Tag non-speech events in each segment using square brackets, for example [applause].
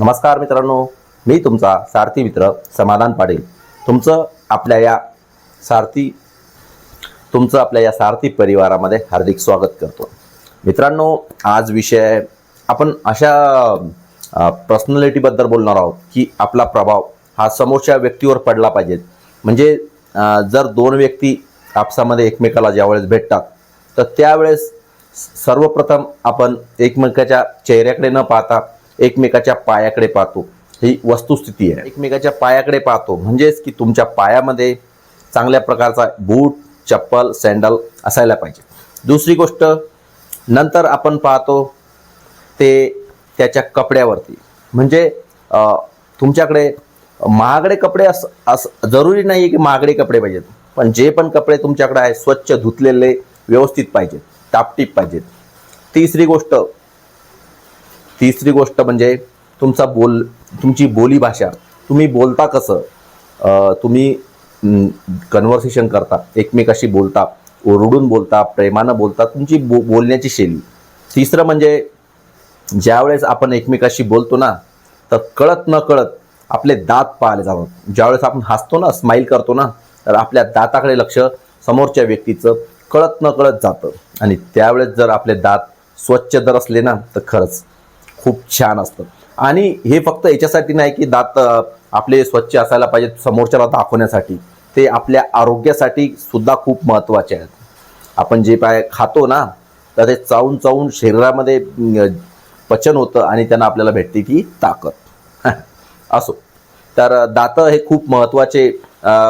नमस्कार मित्रांनो मी तुमचा सारथी मित्र समाधान पाटील. तुमचं आपल्या या सारथी तुमचं आपल्या या सारथी परिवारामध्ये हार्दिक स्वागत करतो. मित्रांनो आज विषय आपण अशा पर्सनॅलिटीबद्दल बोलणार आहोत की आपला प्रभाव हा समोरच्या व्यक्तीवर पडला पाहिजे. म्हणजे जर दोन व्यक्ती आपसामध्ये एकमेकाला ज्यावेळेस भेटतात तर त्यावेळेस सर्वप्रथम आपण एकमेकाच्या चेहऱ्याकडे न पाहता एकमेकाच्या पायाकडे पाहतो. ही वस्तुस्थिती आहे. एकमेकाच्या पायाकडे पाहतो. म्हणजेच की तुमच्या पायामध्ये चांगल्या प्रकारचा बूट चप्पल सँडल असायला पाहिजे. दुसरी गोष्ट नंतर आपण पाहतो ते त्याच्या कपड्यावरती. म्हणजे तुमच्याकडे महागडे कपडे अस असं जरुरी नाही की महागडे कपडे पाहिजेत. पण जे पण कपडे तुमच्याकडे आहे स्वच्छ धुतलेले व्यवस्थित पाहिजेत टापटीप पाहिजेत. तिसरी गोष्ट तिसरी गोष्ट म्हणजे तुमचा बोल तुमची बोलीभाषा तुम्ही बोलता कसं? तुम्ही कन्व्हर्सेशन करता एकमेकाशी बोलता ओरडून बोलता प्रेमानं बोलता तुमची बो बोलण्याची शैली. तिसरं म्हणजे ज्यावेळेस आपण एकमेकाशी बोलतो ना तर कळत न कळत आपले दात पाहिले जातात. ज्यावेळेस आपण हसतो ना स्माईल करतो ना तर आपल्या दाताकडे लक्ष समोरच्या व्यक्तीचं कळत न कळत जातं. आणि त्यावेळेस जर आपले दात स्वच्छ जर असले ना तर खरंच खूप छान असतं. आणि हे फक्त याच्यासाठी नाही की दात आपले स्वच्छ असायला पाहिजेत समोरच्याला दाखवण्यासाठी. ते आपल्या आरोग्यासाठी सुद्धा खूप महत्त्वाचे आहेत. आपण जे पाय खातो ना तर ते चावून चावून शरीरामध्ये पचन होतं आणि त्यांना आपल्याला भेटते ती ताकद. [laughs] असो. तर दातं हे खूप महत्त्वाचे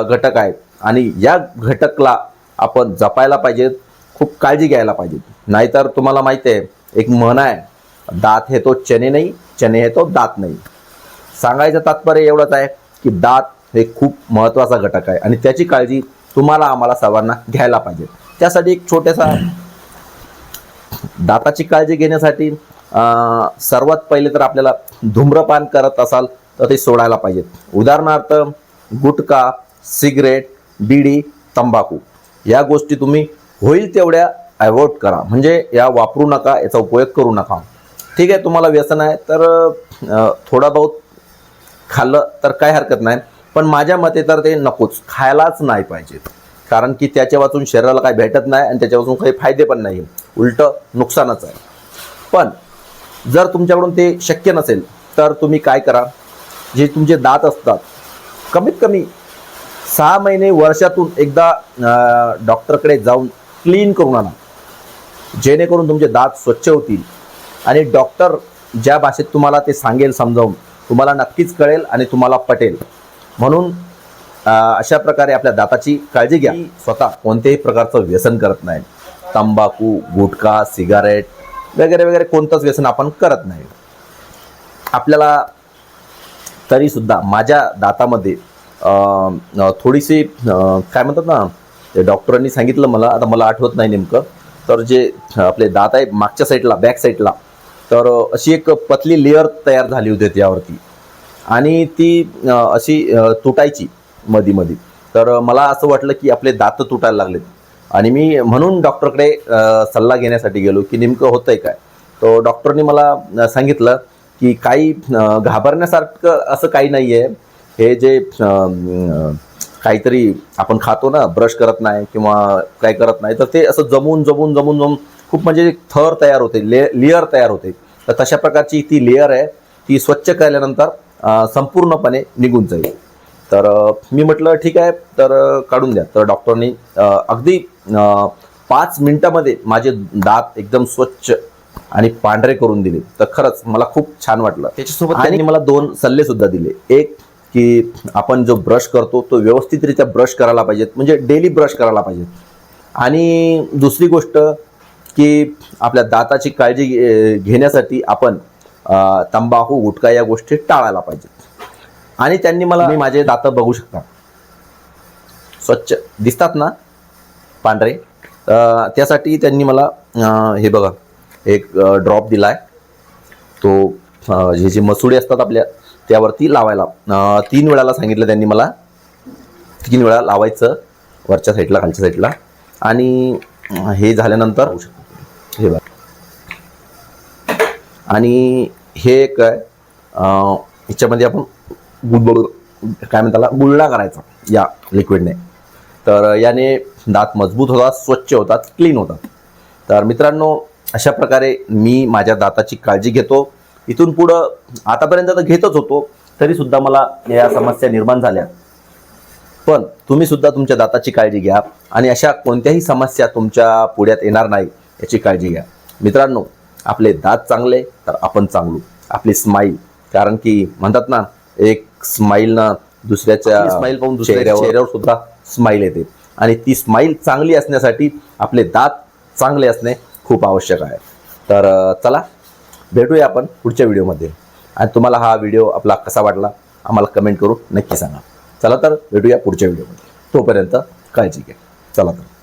घटक आहेत. आणि या घटकला आपण जपायला पाहिजेत खूप काळजी घ्यायला पाहिजे नाहीतर तुम्हाला माहिती आहे एक म्हण आहे दात हे तो चने नाही चने हे तो दात नाही. सांगायचं तात्पर्य एवढंच आहे की दात हे खूप महत्त्वाचा घटक आहे आणि त्याची काळजी तुम्हाला आम्हाला सर्वांना घ्यायला पाहिजे. त्यासाठी एक छोट्यासा दाताची काळजी घेण्यासाठी सर्वात पहिले तर आपल्याला धूम्रपान करत असाल तर ते सोडायला पाहिजेत उदाहरणार्थ गुटखा सिगरेट बिडी तंबाखू या गोष्टी तुम्ही होईल तेवढ्या अवॉइड करा. म्हणजे या वापरू नका याचा उपयोग करू नका. ठीक आहे तुम्हाला व्यसन आहे. तर थोडा बहुत खाल्लं तर काय हरकत नाही. पण माझ्या मते तर ते नकोच. खायलाच नाही पाहिजे. कारण की त्याच्या वाचून शरीराला काही भेटत नाही आणि त्याच्यापासून काही फायदे पण नाही. उलट नुकसानच आहे. पण जर तुमच्याकडून ते शक्य नसेल तर तुम्ही काय करा? जे तुमचे दात असतात कमीत कमी सहा महिने वर्षातून एकदा डॉक्टरकडे जाऊन क्लीन करून आणा. जेणेकरून तुमचे दात स्वच्छ होतील. आणि डॉक्टर ज्या भाषेत तुम्हाला ते सांगेल समजावून तुम्हाला नक्कीच कळेल आणि तुम्हाला पटेल. म्हणून अशा प्रकारे आपल्या दाताची काळजी घ्या. स्वतः कोणत्याही प्रकारचं व्यसन करत नाही. तंबाखू गुटखा सिगारेट वगैरे वगैरे कोणतंच व्यसन आपण करत नाही. आपल्याला तरीसुद्धा माझ्या दातामध्ये थोडीशी काय म्हणतात ना ते डॉक्टरांनी सांगितलं मला आता मला आठवत नाही नेमकं तर जे आपले दात आहे मागच्या साईडला बॅक साईडला तर अशी एक पतली लेअर तयार झाली होती त्यावरती. आणि ती अशी तुटायची मधी मधी. तर मला असं वाटलं की आपले दात तुटायला लागलेत. आणि मी म्हणून डॉक्टरकडे सल्ला घेण्यासाठी गेलो की नेमकं होतंय काय. तो डॉक्टरनी मला सांगितलं की काही घाबरण्यासारखं असं काही नाही आहे हे जे काहीतरी आपण खातो ना ब्रश करत नाही किंवा काय करत नाही तर ते असं जमून जमून जमून जमून खूप म्हणजे थर तयार होते ले लेअर तयार होते. तर तशा प्रकारची ती लेअर आहे ती स्वच्छ केल्यानंतर संपूर्णपणे निघून जाईल. तर मी म्हटलं ठीक आहे तर काढून द्या. तर डॉक्टरनी अगदी पाच मिनिटामध्ये माझे दात एकदम स्वच्छ आणि पांढरे करून दिले. तर खरंच मला खूप छान वाटलं. त्याच्यासोबत त्यांनी मला दोन सल्ले सुद्धा दिले. एक की आपण जो ब्रश करतो तो व्यवस्थितरित्या ब्रश करायला पाहिजेत. म्हणजे डेली ब्रश करायला पाहिजेत. आणि दुसरी गोष्ट की आपल्या दाताची काळजी घे- घेण्यासाठी आपण तंबाखू गुटखा या गोष्टी टाळायला पाहिजेत. आणि त्यांनी मला मी माझे दात बघू शकता. स्वच्छ. दिसतात ना? पांढरे? त्यासाठी त्यांनी मला हे बघा एक ड्रॉप दिलाय. तो अं, हे जे मसुडे असतात आपल्या त्यावरती लावायला. तीन वेळाला सांगितलं त्यांनी मला. तीन वेळा लावायचं वरच्या साईडला खालच्या साईडला आणि हे झाल्यानंतर हे बघा. आणि हे एक आहे ह्याच्यामध्ये आपण गुड काय म्हणताला गुळणा करायचा या लिक्विडने तर याने दात मजबूत होतात स्वच्छ होतात क्लीन होतात. तर मित्रांनो अशा प्रकारे मी माझ्या दाताची काळजी घेतो. इथून पुढं आतापर्यंत तर घेतच होतो तरीसुद्धा मला या समस्या निर्माण झाल्या. पण तुम्हीसुद्धा तुमच्या दाताची काळजी घ्या आणि अशा कोणत्याही समस्या तुमच्या पुढ्यात येणार नाही. याची काळजी घ्या. मित्रांनो आपले दात चांगले तर आपण चांगलो. आपली स्माईल कारण की म्हणतात ना एक स्माईलनं दुसऱ्याच्या स्माईल पाहून दुसऱ्या चेहऱ्यावर सुद्धा स्माईल येते. आणि ती स्माईल चांगली असण्यासाठी आपले दात चांगले असणे खूप आवश्यक आहे. तर चला भेटूया आपण पुढच्या व्हिडिओमध्ये. आणि तुम्हाला हा व्हिडिओ आपला कसा वाटला आम्हाला कमेंट करून नक्की सांगा. चला तर भेटूया पुढच्या व्हिडिओमध्ये. तोपर्यंत काळजी घ्या. चला तर.